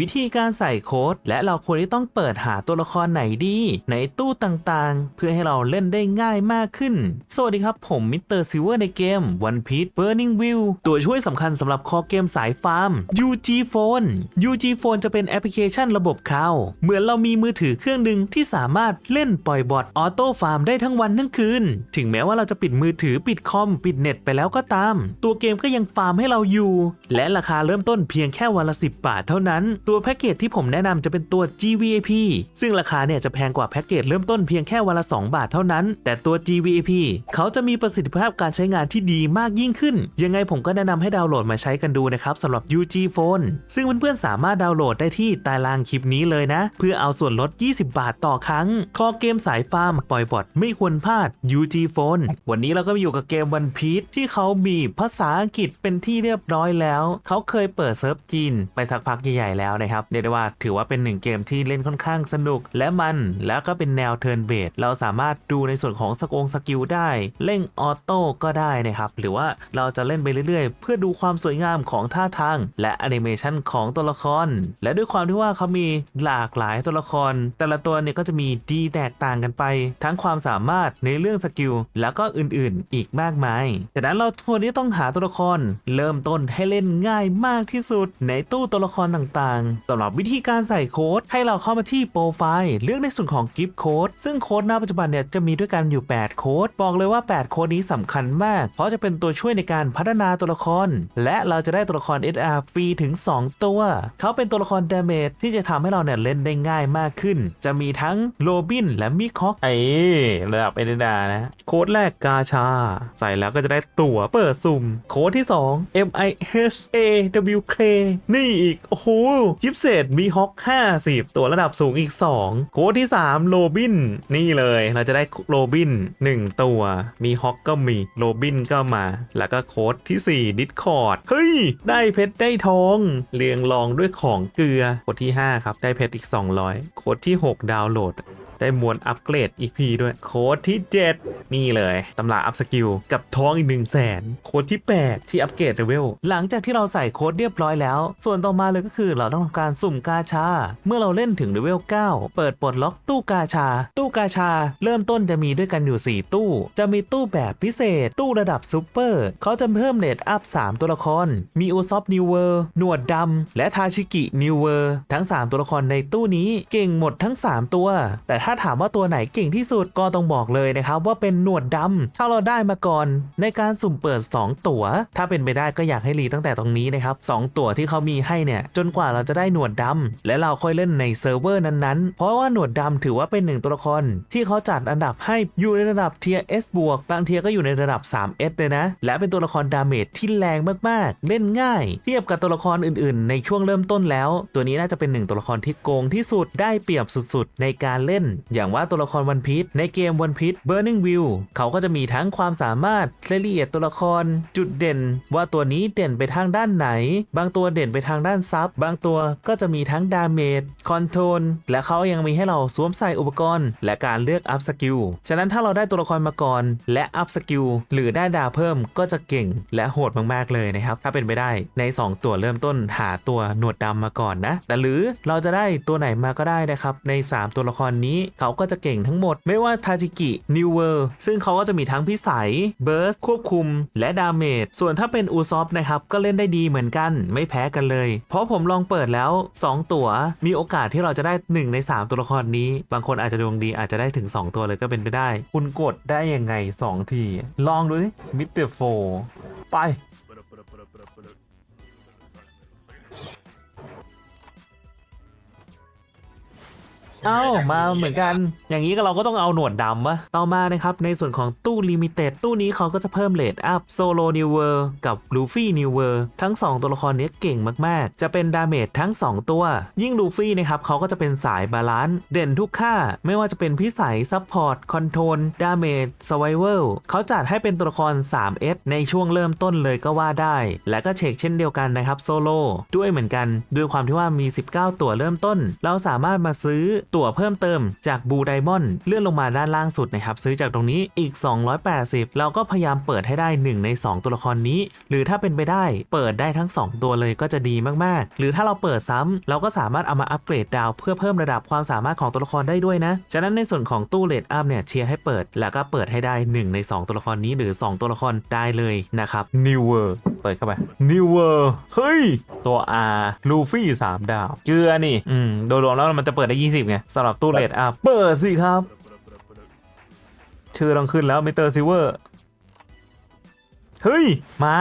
วิธีการใส่โค้ดและเราควรที่ต้องเปิดหาตัวละครไหนดี ในตู้ต่างๆ เพื่อให้เราเล่นได้ง่ายมากขึ้น สวัสดีครับผมมิสเตอร์ซิลเวอร์ในเกม One Piece Burning Wheel ตัวช่วยสำคัญสำหรับคอเกมสายฟาร์ม UG Phone UG Phone จะเป็นแอปพลิเคชันระบบข่าวเหมือนเรามีมือถือเครื่องหนึ่งที่สามารถเล่นปล่อยบอทออโต้ฟาร์มได้ทั้งวันทั้งคืน ถึงแม้ว่าเราจะปิดมือถือปิดคอมปิดเน็ตไปแล้วก็ตาม ตัวเกมก็ยังฟาร์มให้เราอยู่ และราคาเริ่มต้นเพียงแค่วันละ 10 บาทเท่านั้นตัวแพ็กเกจที่ผมแนะนำจะเป็นตัว GVAP ซึ่งราคาเนี่ยจะแพงกว่าแพ็กเกจเริ่มต้นเพียงแค่วันละ 2 บาทเท่านั้น แต่ตัว GVAP เขาจะมีประสิทธิภาพการใช้งานที่ดีมากยิ่งขึ้น ยังไงผมก็แนะนำให้ดาวน์โหลดมาใช้กันดูนะครับสำหรับ UG Phone ซึ่งเพื่อนๆสามารถดาวน์โหลดได้ที่ใตารางคลิปนี้เลยนะ เพื่อเอาส่วนลด 20 บาทต่อครั้ง คอเกมสายฟาร์มปล่อยบอทไม่ควรพลาด UG Phone วันนี้เราก็อยู่กับเกม One Piece ที่เขามีภาษาอังกฤษเป็นที่เรียบร้อยแล้ว เขาเคยเปิดเซิร์ฟจีนไปสักพักใหญ่ๆแล้วนะครับเรียกได้ว่าถือว่าเป็นหนึ่งเกมที่เล่นค่อนข้างสนุก และมันแล้วก็เป็นแนวเทิร์นเบสเราสามารถดูในส่วนของสกงสกิลได้เร่งออโต้ก็ได้นะครับหรือว่าเราจะเล่นไปเรื่อยๆ เพื่อดูความสวยงามของท่าทาง และแอนิเมชันของตัวละคร และด้วยความที่ว่าเขามีหลากหลายตัวละคร แต่ละตัวเนี่ยก็จะมีดีแตกต่างกันไป ทั้งความสามารถในเรื่องสกิลแล้วก็อื่นๆ อีกมากมายจากนั้นเราควรที่ต้องหาตัวละคร เริ่มต้นให้เล่นง่ายมากที่สุดในตู้ตัวละครต่างๆสำหรับวิธีการใส่โค้ดให้เราเข้ามาที่โปรไฟล์เลือกในส่วนของกิฟต์โค้ดซึ่งโค้ดณปัจจุบันเนี่ยจะมีด้วยกันอยู่ 8 โค้ดบอกเลยว่า 8 โค้ดนี้สำคัญมาก เพราะจะเป็นตัวช่วยในการพัฒนาตัวละคร และเราจะได้ตัวละคร SR ฟรีถึง 2 ตัว เขาเป็นตัวละครดาเมจที่จะทำให้เราเนี่ยเล่นได้ง่ายมากขึ้น จะมีทั้งโรบินและมิคอกไอ้ระดับเอเดดานะโค้ดแรกกาชา ใส่แล้วก็จะได้ตั๋วเปิดสุ่ม โค้ดที่ 2 M I H A W K นี่อีก โอ้โหยิปเศษมีฮอก50 ตัวระดับสูงอีก 2 โค้ดที่ 3 โรบิน นี่เลยเราจะได้โรบิน 1 ตัว มีฮอกก็มีโรบินก็มา แล้วก็โค้ดที่4ดิสคอร์ดเฮ้ย ได้เพชรได้ทอง เรียงรองด้วยของเกลือ โค้ดที่ 5 ครับ ได้เพชรอีก 200 โค้ดที่ 6 ดาวน์โหลด ได้มวลอัปเกรดอีกพีด้วย โค้ดที่ 7 นี่เลย ตำราอัพสกิลกับท้องอีก1 0 0 0 0แสนโค้ดที่ 8 ที่อัปเกรดเลเวลหลังจากที่เราใส่โค้ดเรียบร้อยแล้ว ส่วนต่อมาเลยก็คือเราต้องทำการสุ่มกาชา เมื่อเราเล่นถึงเลเวล9 เปิดปลดล็อกตู้กาชา ตู้กาชา เริ่มต้นจะมีด้วยกันอยู่ 4 ตู้ จะมีตู้แบบพิเศษ ตู้ระดับซูเปอร์เขาจะเพิ่มเลทอัพ 3 ตัวละคร มีอูซอฟนิวเวอร์หนวดดำและทาชิกินิวเวอร์ทั้ง 3 ตัวละครในตู้นี้เก่งหมดทั้ง 3 ตัว แต่ถ้าถามว่าตัวไหนเก่งที่สุดก็ต้องบอกเลยนะครับว่าเป็นหนวดดำถ้าเราได้มาก่อนในการสุ่มเปิด 2 ตั๋ว ถ้าเป็นไปได้ก็อยากให้รีตั้งแต่ตรงนี้นะครับสองตั๋วที่เขามีให้เนี่ยจนกว่าเราจะได้หนวดดำและเราค่อยเล่นในเซิร์ฟเวอร์นั้นๆ เพราะว่าหนวดดำถือว่าเป็นหนึ่งตัวละคร ที่เขาจัดอันดับให้อยู่ในระดับเทียร์ S บวกบางเทียร์ก็อยู่ในระดับ 3S เลยนะ และเป็นตัวละครดาเมจที่แรงมากๆ เล่นง่าย เทียบกับตัวละครอื่นๆ ในช่วงเริ่มต้นแล้ว ตัวนี้น่าจะเป็นหนึ่งตัวละครที่โกงที่สุดได้เปรียบสุดๆ ในการเล่นอย่างว่าตัวละครวันพีชในเกมวันพีช Burning Wheel เขาก็จะมีทั้งความสามารถรายละเอียดตัวละคร จุดเด่น ว่าตัวนี้เด่นไปทางด้านไหน บางตัวเด่นไปทางด้านซับบางตัวก็จะมีทั้งดาเมจคอนโทรลและเขายังมีให้เราสวมใส่อุปกรณ์ และการเลือกอัพสกิลฉะนั้นถ้าเราได้ตัวละครมาก่อน และอัพสกิลหรือได้ดาเพิ่มก็จะเก่งและโหดมากๆเลยนะครับ ถ้าเป็นไปได้ใน 2 ตัวเริ่มต้นหาตัวหนวดดำมาก่อนนะ แต่หรือเราจะได้ตัวไหนมาก็ได้นะครับ ใน 3 ตัวละครนี้เขาก็จะเก่งทั้งหมด ไม่ว่าทาจิกินิวเวอร์ซึ่งเขาก็จะมีทั้งพิสัยเบิร์สควบคุม และดาเมจส่วนถ้าเป็นอูซอฟนะครับก็เล่นได้ดีเหมือนกันไม่แพ้กันเลย เพราะผมลองเปิดแล้ว 2 ตัว มีโอกาสที่เราจะได้ 1 ใน 3 ตัวละครนี้ บางคนอาจจะดวงดีอาจจะได้ถึง 2 ตัวเลยก็เป็นไปได้ คุณกดได้ยังไง 2 ที ลองดูสิมิเตอร์โฟไป เอ้ามาเหมือนกัน อย่างนี้ก็เราก็ต้องเอาหนวดดำวะต่อมานะครับ ในส่วนของตู้ลิมิเต็ดตู้นี้เขาก็จะเพิ่มเลทอัพโซโลนิวเวอร์กับลูฟี่นิวเวอร์ทั้ง 2 ตัวละครนี้เก่งมากๆ จะเป็นดาเมจทั้ง 2 ตัว ยิ่งลูฟี่นะครับเขาก็จะเป็นสายบาลานซ์เด่นทุกค่า ไม่ว่าจะเป็นพิสัยซัพพอร์ตคอนโทรลดาเมจสไวเวลเขาจัดให้เป็นตัวละคร 3S ในช่วงเริ่มต้นเลยก็ว่าได้ และก็เช็คเช่นเดียวกันนะครับโซโลด้วยเหมือนกัน ด้วยความที่ว่ามี 19 ตัวเริ่มต้น เราสามารถมาซื้อตั๋วเพิ่มเติมจากบูไดมอนด์เลื่อนลงมาด้านล่างสุดนะครับ ซื้อจากตรงนี้อีก 280 เราก็พยายามเปิดให้ได้ 1 ใน 2 ตัวละครนี้ หรือถ้าเป็นไปได้เปิดได้ทั้ง 2 ตัวเลยก็จะดีมากๆ หรือถ้าเราเปิดซ้ำเราก็สามารถเอามาอัปเกรดดาว เพื่อเพิ่มระดับความสามารถของตัวละครได้ด้วยนะ ฉะนั้นในส่วนของตู้เลดอัพเนี่ยเชียร์ให้เปิดแล้วก็เปิดให้ได้ 1 ใน 2 ตัวละครนี้หรือ 2 ตัวละครได้เลยนะครับ New World เปิดเข้าไป New World เฮ้ย ตัว R ลูฟี่3ดาว เกลือนี่ อืม โดยรวมแล้วมันจะเปิดได้ 20 ไงสำหรับตู้เลดอัพเปิดสิครับ ชื่อต้องขึ้นแล้วมิเตอร์ซิเวอร์ เฮ้ย มา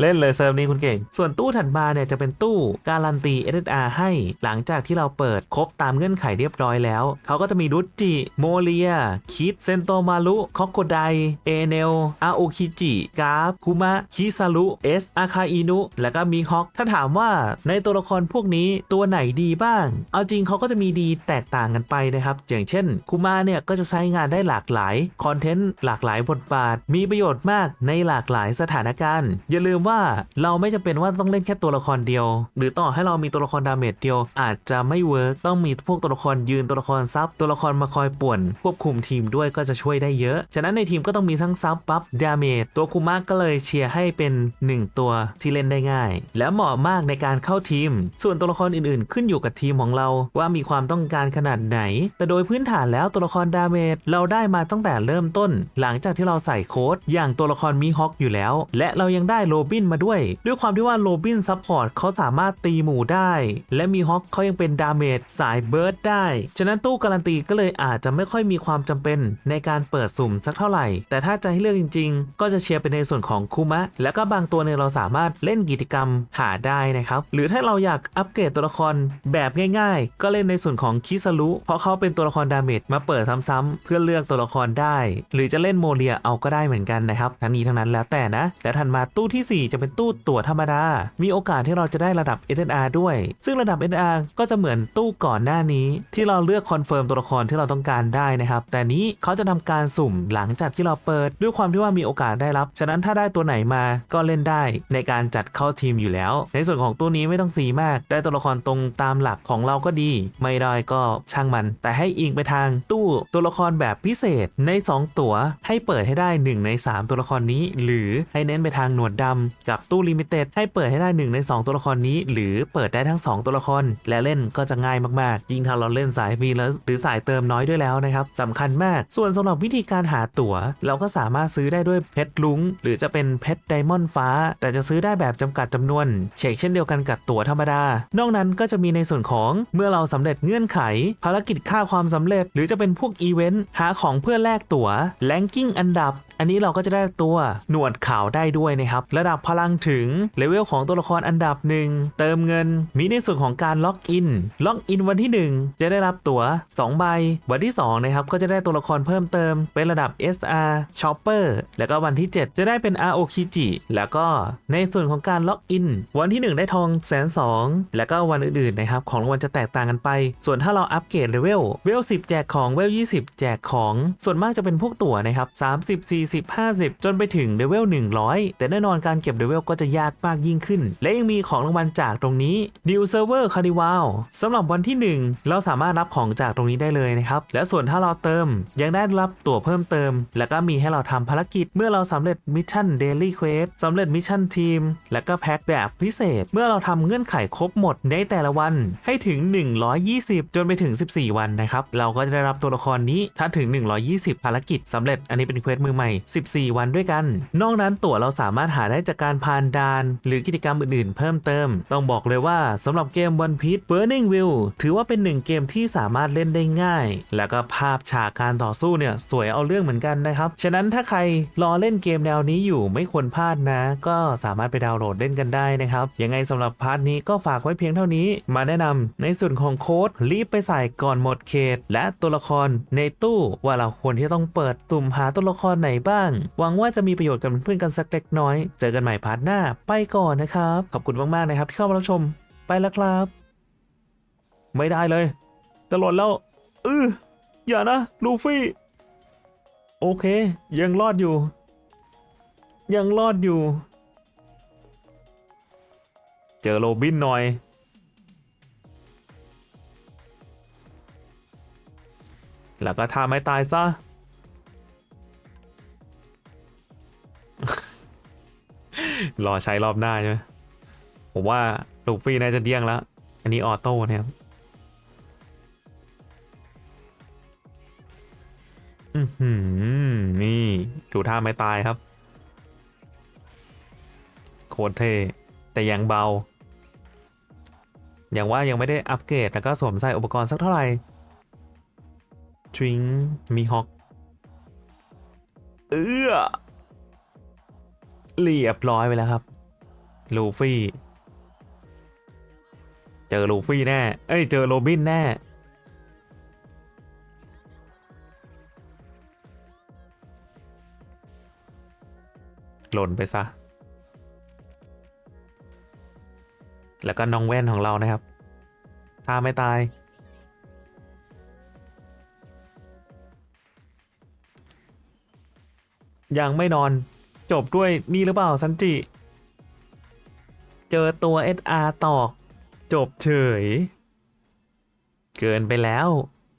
เล่นเลยเซิร์ฟนี้คุณเก่ง ส่วนตู้ถัดมาเนี่ยจะเป็นตู้การันตี SSR ให้ หลังจากที่เราเปิดครบตามเงื่อนไขเรียบร้อยแล้ว เขาก็จะมีรุจิโมเลีย คิด เซนโตมารุคอกโกไดเอเนลอาโอคิจิ กาฟคุมะ คิซารุเอสอาคาอินุ แล้วก็มีฮอก ถ้าถามว่าในตัวละครพวกนี้ตัวไหนดีบ้าง เอาจริงเขาก็จะมีดีแตกต่างกันไปนะครับ อย่างเช่นคุมะเนี่ยก็จะใช้งานได้หลากหลายคอนเทนต์หลากหลายบทบาท มีประโยชน์มากในหลากหลายสถานการณ์ อย่าลืมว่าเราไม่จำเป็นว่าต้องเล่นแค่ตัวละครเดียว หรือต่อให้เรามีตัวละครดาเมจเดียว อาจจะไม่เวิร์กต้องมีพวกตัวละครยืนตัวละครซับตัวละครมาคอยป่วน ควบคุมทีมด้วยก็จะช่วยได้เยอะ ฉะนั้นในทีมก็ต้องมีทั้งซับบัฟดาเมจตัวคุมะก็เลยเชียร์ให้เป็น 1 ตัวที่เล่นได้ง่าย และเหมาะมากในการเข้าทีม ส่วนตัวละครอื่นๆ ขึ้นอยู่กับทีมของเราว่ามีความต้องการขนาดไหน แต่โดยพื้นฐานแล้วตัวละครดาเมจเราได้มาตั้งแต่เริ่มต้น หลังจากที่เราใส่โค้ดอย่างตัวละครมีฮอกอยู่แล้ว และเรายังได้โรบินมาด้วย ด้วยความที่ว่าโรบินซัพพอร์ตเขาสามารถตีหมู่ได้ และมีฮอกเขายังเป็นดาเมจสายเบิร์ดได้ ฉะนั้นตู้การันตีก็เลยอาจจะไม่ค่อยมีความจำเป็นในการเปิดสุ่มสักเท่าไหร่ แต่ถ้าจะให้เลือกจริง ๆ ก็จะเชียร์ไปในส่วนของคูมะ แล้วก็บางตัวเนี่ยเราสามารถเล่นกิจกรรมหาได้นะครับ หรือถ้าเราอยากอัปเกรดตัวละครแบบง่าย ๆ ก็เล่นในส่วนของคิซารุเพราะเขาเป็นตัวละครดาเมจมาเปิดซ้ำๆเพื่อเลือกตัวละครได้ หรือจะเล่นโมเลียเอาก็ได้เหมือนกันนะครับทั้งนี้ทั้งนั้นแล้วแต่นะและถัดมาตู้ทีสี่4 จะเป็นตู้ตั๋วธรรมดา มีโอกาสที่เราจะได้ระดับ SNR ด้วย ซึ่งระดับ SNR ก็จะเหมือนตู้ก่อนหน้านี้ ที่เราเลือกคอนเฟิร์มตัวละครที่เราต้องการได้นะครับ แต่นี้เขาจะทำการสุ่มหลังจากที่เราเปิด ด้วยความที่ว่ามีโอกาสได้รับ ฉะนั้นถ้าได้ตัวไหนมาก็เล่นได้ในการจัดเข้าทีมอยู่แล้ว ในส่วนของตู้นี้ไม่ต้องซีมาก ได้ตัวละครตรงตามหลักของเราก็ดี ไม่ได้ก็ช่างมัน แต่ให้อิงไปทางตู้ตัวละครแบบพิเศษใน 2 ตัวให้เปิดให้ได้ 1 ใน 3 ตัวละครนี้ หรือให้เน้นไปทางหนวดดำกับตู้ลิมิเต็ดให้เปิดให้ได้ 1 ใน 2 ตัวละครนี้ หรือเปิดได้ทั้ง 2 ตัวละคร และเล่นก็จะง่ายมากๆ ยิ่งถ้าเราเล่นสายฟรีแล้วหรือสายเติมน้อยด้วยแล้วนะครับสำคัญมาก ส่วนสำหรับวิธีการหาตั๋ว เราก็สามารถซื้อได้ด้วยเพชรลุงหรือจะเป็นเพชรไดมอนด์ฟ้า แต่จะซื้อได้แบบจำกัดจำนวนเช็คเช่นเดียวกันกับตั๋วธรรมดา นอกนั้นก็จะมีในส่วนของเมื่อเราสำเร็จเงื่อนไข ภารกิจค่าความสำเร็จ หรือจะเป็นพวกอีเวนต์หาของเพื่อแลกตั๋วแลงกิ้งอันดับ อันนี้เราก็จะได้ตัวหนวดขาวได้ด้วยนะครับระดับพลังถึงเลเวลของตัวละครอันดับหนึ่งเติมเงิน มีในส่วนของการล็อกอิน ล็อกอินวันที่ 1 จะได้รับตั๋ว 2 ใบ วันที่2นะครับก็จะได้ตัวละครเพิ่มเติม เป็นระดับ SR Chopper แล้วก็วันที่ 7 จะได้เป็น RO Kiji แล้วก็ในส่วนของการล็อกอิน วันที่ 1 ได้ทองแสนสองแล้วก็วันอื่นๆนะครับของรางวัลจะแตกต่างกันไป ส่วนถ้าเราอัปเกรดเลเวลเวล10 แจกของเวล20 แจกของ ส่วนมากจะเป็นพวกตั๋วนะครับ30 40 50 จนไปถึงเลเวล100 แต่แน่นอนการเก็บเลเวลก็จะยากมากยิ่งขึ้น และยังมีของรางวัลจากตรงนี้ New Server Carnival สำหรับวันที่ 1 เราสามารถรับของจากตรงนี้ได้เลยนะครับ และส่วนถ้าเราเติม ยังได้รับตั๋วเพิ่มเติม แล้วก็มีให้เราทำภารกิจ เมื่อเราสำเร็จมิชชั่น Daily Quest สำเร็จมิชชั่นทีม และก็แพ็คแบบพิเศษ เมื่อเราทำเงื่อนไขครบหมดในแต่ละวันให้ถึง 120 จนไปถึง 14 วันนะครับ เราก็จะได้รับตัวละครนี้ถ้าถึง 120 ภารกิจสำเร็จ อันนี้เป็นเควสมือใหม่ 14 วันด้วยกัน นอกนั้นตั๋วเราสามารถหาได้จากการผ่านด่าน หรือกิจกรรมอื่นๆ เพิ่มเติม ต้องบอกเลยว่าสำหรับเกม One Piece Burning Will ถือว่าเป็นหนึ่งเกมที่สามารถเล่นได้ง่าย แล้วก็ภาพฉากการต่อสู้เนี่ยสวยเอาเรื่องเหมือนกันนะครับ ฉะนั้นถ้าใครรอเล่นเกมแนวนี้อยู่ไม่ควรพลาดนะ ก็สามารถไปดาวน์โหลดเล่นกันได้นะครับ ยังไงสำหรับพาร์ทนี้ก็ฝากไว้เพียงเท่านี้ มาแนะนำในส่วนของโค้ดรีบไปใส่ก่อนหมดเขต และตัวละครในตู้ว่าเราควรที่ต้องเปิดตุ่มหาตัวละครไหนบ้าง หวังว่าจะมีประโยชน์กับเพื่อนกันสักเล็กน้อย เจอกันใหม่พาร์ทหน้าไปก่อนนะครับ ขอบคุณมากๆนะครับที่เข้ามารับชมไปแล้วครับ ไม่ได้เลยจะหล่นแล้วเอออย่านะลูฟี่ โอเค ยังรอดอยู่ ยังรอดอยู่ เจอโรบินหน่อยแล้วก็ท่าไม้ตายซะ รอใช้รอบหน้าใช่ไหมผมว่าลูฟี่น่าจะเดี้ยงแล้ว อันนี้ออโต้นะครับอือหือนี่ดูท่าไม้ตายครับ โคตรเท่แต่ยังเบา อย่างว่ายังไม่ได้อัปเกรดแล้วก็สวมใส่อุปกรณ์สักเท่าไหร่ทริงมีฮอก เอื้อ เรียบร้อยไปแล้วครับ ลูฟี่ เจอลูฟี่แน่ เอ้ย เจอโรบินแน่ หล่นไปซะ แล้วก็น้องแว่นของเรานะครับ ถ้าไม่ตายยังไม่นอน จบด้วยนี่หรือเปล่าซันจิ เจอตัว SR ตอก จบเฉย เกินไปแล้ว